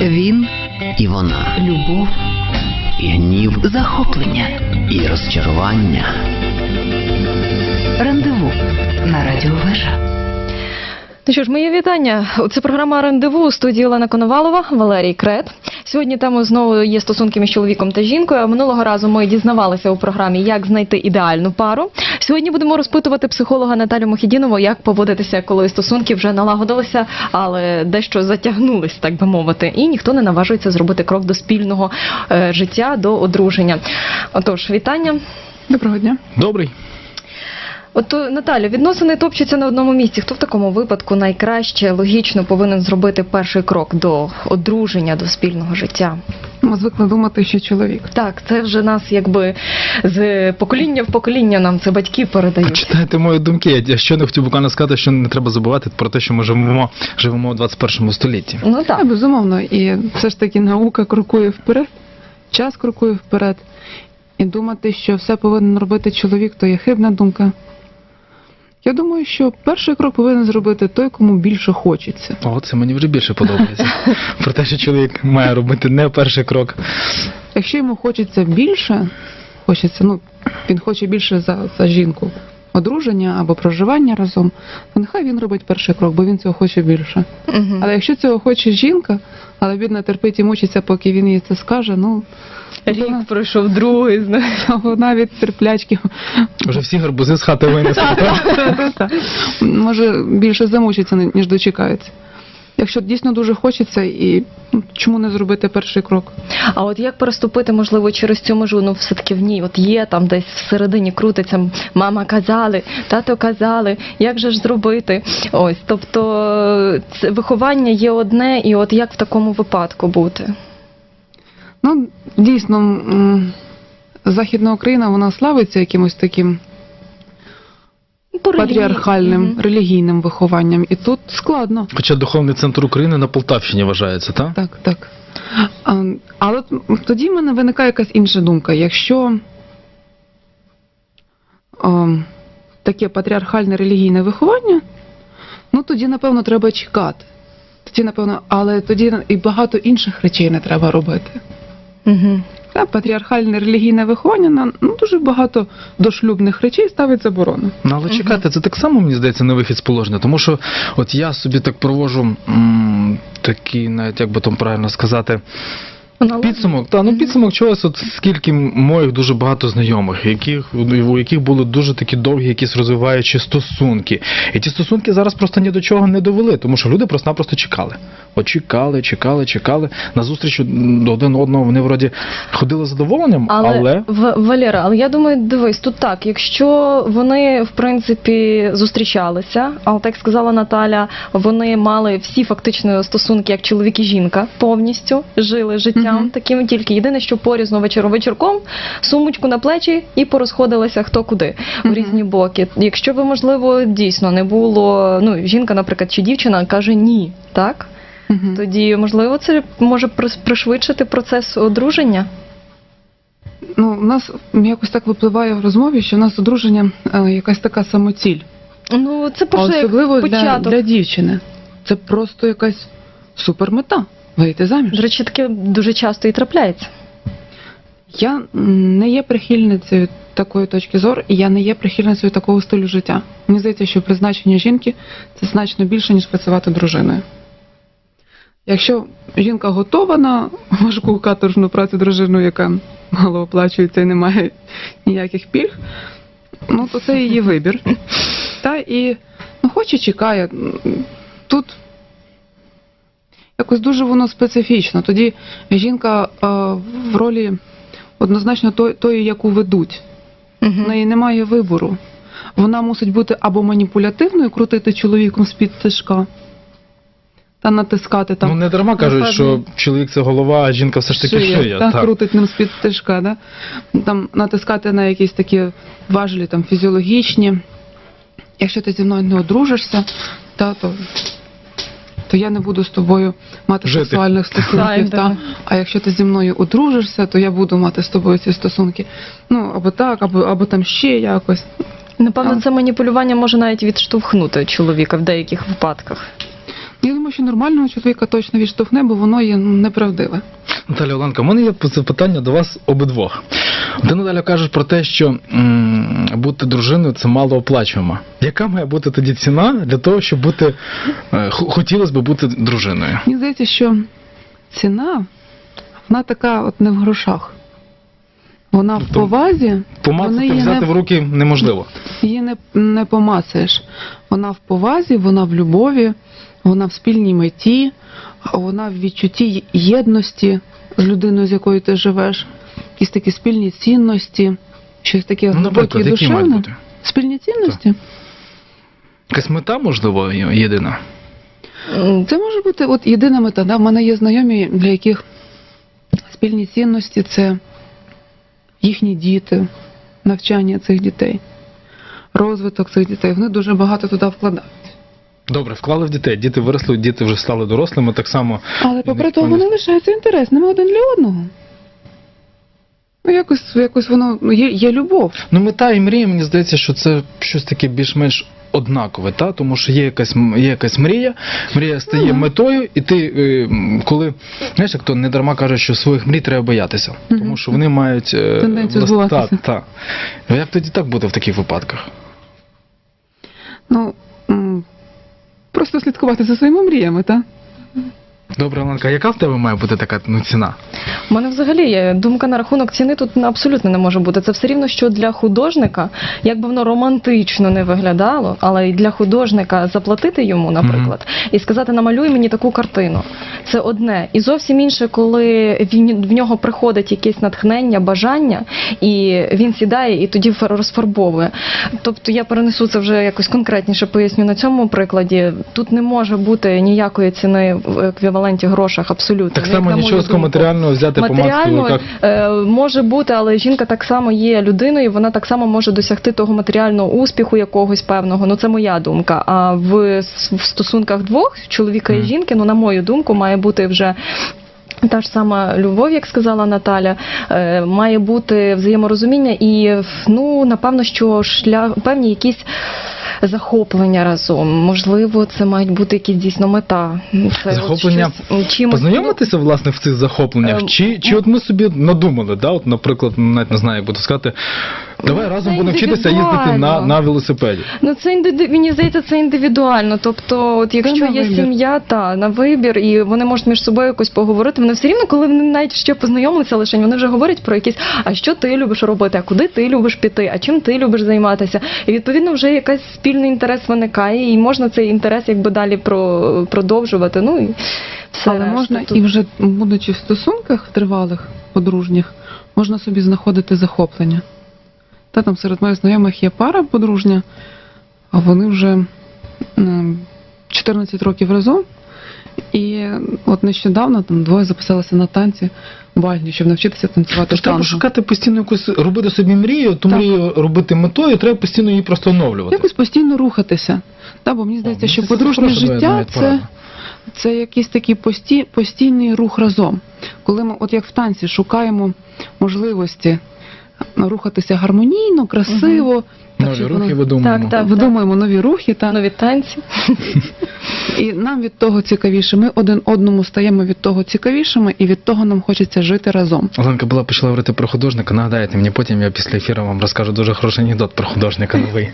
Він і вона, любов. і гнів, захоплення, і розчарування. Рандеву на радіо Вежа. Ну що ж, моє вітання. Це програма Рандеву у студії Олена Коновалова, Валерій Крет. Сьогодні темою знову є стосунки між чоловіком та жінкою. А минулого разу ми дізнавалися у програмі, як знайти ідеальну пару. Сьогодні будемо розпитувати психолога Наталю Мохідінову, як поводитися, коли стосунки вже налагодилися, але дещо затягнулись, так би мовити, і ніхто не наважується зробити крок до спільного е, життя, до одруження. Отож, вітання. Доброго дня. Добрий. От е, Наталя, відносини топчуться на одному місці. Хто в такому випадку найкраще логічно повинен зробити перший крок до одруження, до спільного життя? Ми звикли думати, що чоловік. Так, це вже нас якби з покоління в покоління нам це батьки передають. Читайте мої думки. Я ще не хотів буквально сказати, що не треба забувати про те, що ми живемо, живемо у 21 столітті. Ну Так, так. безумовно. І все ж таки наука крокує вперед, час крокує вперед. І думати, що все повинен робити чоловік, то є хибна думка. Я думаю, що перший крок повинен зробити той, кому більше хочеться. О, це мені вже більше подобається. Про те, що чоловік має робити не перший крок. Якщо йому хочеться більше, хочеться, ну, він хоче більше за, за жінку, одруження або проживання разом, то нехай він робить перший крок, бо він цього хоче більше. Угу. Але якщо цього хоче жінка, але бідна терпить і мучиться, поки він їй це скаже, ну Рік пройшов другий, знаєш. вона від терплячки Вже всі гарбузи з хати винесли. так? Може більше замучиться, ніж дочекається. Якщо дійсно дуже хочеться, і ну, чому не зробити перший крок? А от як переступити, можливо, через цю межу? Ну, все-таки в ній от є там десь всередині крутиться. Мама казали, тато казали, як же ж зробити? Ось, тобто це виховання є одне, і от як в такому випадку бути? Ну, дійсно, Західна Україна вона славиться якимось таким По патріархальним Мгм. релігійним вихованням. І тут складно. Хоча духовний центр України на Полтавщині вважається, так? Так, так. А, Але тоді в мене виникає якась інша думка. Якщо а, таке патріархальне релігійне виховання, ну тоді, напевно, треба чекати. Тоді, напевно, але тоді і багато інших речей не треба робити. Мгм. Та, патріархальне релігійне виховання на ну, дуже багато дошлюбних речей ставить заборону. Ну, але чекайте, це так само, мені здається, не вихід з положення. Тому що от я собі так провожу м, такий, навіть як би там правильно сказати? Підсумок, та ну підсумок чогось, от скільки моїх дуже багато знайомих, яких у яких були дуже такі довгі, якісь розвиваючі стосунки. І ті стосунки зараз просто ні до чого не довели, тому що люди просто-напросто чекали. От чекали, чекали, чекали. На зустріч до один одного вони вроді ходили з задоволенням, але, Але, В- Валера, але я думаю, дивись, тут так, якщо вони в принципі зустрічалися, але так сказала Наталя, вони мали всі фактично стосунки, як чоловік і жінка, повністю жили життям Мгм. таким тільки єдине, що порізно вечором вечірком, сумочку на плечі і порозходилися хто куди в різні боки. Якщо би можливо дійсно не було, ну жінка, наприклад, чи дівчина каже ні, так тоді можливо це може пришвидшити процес одруження. Ну, у нас якось так випливає в розмові, що у нас одруження е, якась така самоціль. Ну це просто як особливо для, початок. для дівчини. Це просто якась супермета вийти заміж. До речі, таке дуже часто і трапляється. Я не є прихильницею такої точки зору, і я не є прихильницею такого стилю життя. Мені здається, що призначення жінки це значно більше, ніж працювати дружиною. Якщо жінка готова на важку каторжну працю дружину, яка мало оплачується і не має ніяких пільг, ну то це її вибір. Та і ну, хоче чекає. Тут якось дуже воно специфічно. Тоді жінка е, в ролі однозначно тої, яку ведуть. В неї немає вибору. Вона мусить бути або маніпулятивною, крутити чоловіком з-під тишка та натискати там. ну не дарма кажуть, що чоловік це голова, а жінка все ж таки шия. та, так. крутить ним з-під тишка, да? там натискати на якісь такі важелі там, фізіологічні. Якщо ти зі мною не одружишся, та, то, то я не буду з тобою мати Жити. сексуальних стосунків. Та. А якщо ти зі мною одружишся, то я буду мати з тобою ці стосунки. Ну, або так, або, або там ще якось. Напевно, це маніпулювання може навіть відштовхнути чоловіка в деяких випадках. Я думаю, що нормального чоловіка точно відштовхне, бо воно є ну, неправдиве. Наталя Оленко, у мене є запитання до вас обидвох. Ти Наталя кажеш про те, що м, бути дружиною це мало оплачуємо. Яка має бути тоді ціна для того, щоб бути е, хотілося б бути дружиною? Мені здається, що ціна, вона така от не в грошах. Вона в повазі, Помацати, її взяти не, в руки неможливо. її не, не помацаєш. Вона в повазі, вона в любові, вона в спільній меті, вона в відчутті єдності з людиною, з якою ти живеш, якісь такі спільні цінності, щось таке Ну, глибоке і душевне. Спільні цінності. Якась мета, можливо, єдина. Це може бути от єдина мета. Да? В мене є знайомі, для яких спільні цінності це їхні діти, навчання цих дітей, розвиток цих дітей. Вони дуже багато туди вкладають. Добре, вклали в дітей. Діти виросли, діти вже стали дорослими, так само. Але попри того, вони- лишаються інтересними один для одного. Ну, якось, якось воно ну, є, є любов. Ну, мета і мрія, мені здається, що це щось таке більш-менш однакове, та? тому що є якась, є якась мрія, мрія стає Ага. метою, і ти, е, коли, знаєш, як то не дарма кажуть, що своїх мрій треба боятися, тому що вони мають е, Тенденцію влас- збуватися. Та, та. Як тоді так буде в таких випадках? Ну, слідкувати за своїми мріями, так? Добре, Оленка, яка в тебе має бути така ну, ціна? У мене взагалі є думка на рахунок ціни тут абсолютно не може бути. Це все рівно, що для художника, як би воно романтично не виглядало, але і для художника заплатити йому, наприклад, і сказати, намалюй мені таку картину. Це одне. І зовсім інше, коли він, в нього приходить якесь натхнення, бажання, і він сідає і тоді розфарбовує. Тобто я перенесу це вже якось конкретніше поясню на цьому прикладі. Тут не може бути ніякої ціни в еквіваленті грошах абсолютно. Так само нічого з матеріального взяти помацати в Матеріально е, може бути, але жінка так само є людиною, вона так само може досягти того матеріального успіху якогось певного. Ну це моя думка. А в, в стосунках двох чоловіка і жінки, ну на мою думку, має бути вже. Та ж сама любов, як сказала Наталя, е, має бути взаєморозуміння і ну напевно, що шлях певні якісь захоплення разом. Можливо, це мають бути якісь дійсно мета. Це Захоплення щось, чимось, Познайомитися власне в цих захопленнях? Ем, Чи, чи от ми собі надумали, да? от, наприклад, навіть не знаю, як буду сказати, давай Ну, разом будемо вчитися їздити на, на велосипеді. Ну це індиви... мені здається, це індивідуально. Тобто, от якщо є вибір. сім'я, та на вибір, і вони можуть між собою якось поговорити. Вони все рівно, коли вони навіть ще познайомилися, лише вони вже говорять про якісь, а що ти любиш робити, а куди ти любиш піти, а чим ти любиш займатися. І відповідно вже якась спільний інтерес виникає, і можна цей інтерес якби далі про... продовжувати. Ну і все Але можна Тут- і вже будучи в стосунках тривалих, подружніх, можна собі знаходити захоплення. Та там серед моїх знайомих є пара подружня, а вони вже 14 років разом. І от нещодавно там двоє записалися на танці бальні, щоб навчитися танцювати Тож треба шукати постійно якусь робити собі мрію, ту Так. мрію робити метою, треба постійно її просто оновлювати. Якось постійно рухатися. Та, бо мені здається, О, що подружнє життя це, це якийсь такий пості, постійний рух разом. Коли ми, от як в танці, шукаємо можливості рухатися гармонійно, красиво, так, Нові рухи воно- видумуємо. Так, так. видумуємо нові рухи, та, нові танці. і нам від того цікавіше. Ми один одному стаємо від того цікавішими, і від того нам хочеться жити разом. Оленка була почала говорити про художника. Нагадайте мені, потім я після ефіру вам розкажу дуже хороший анекдот про художника новий.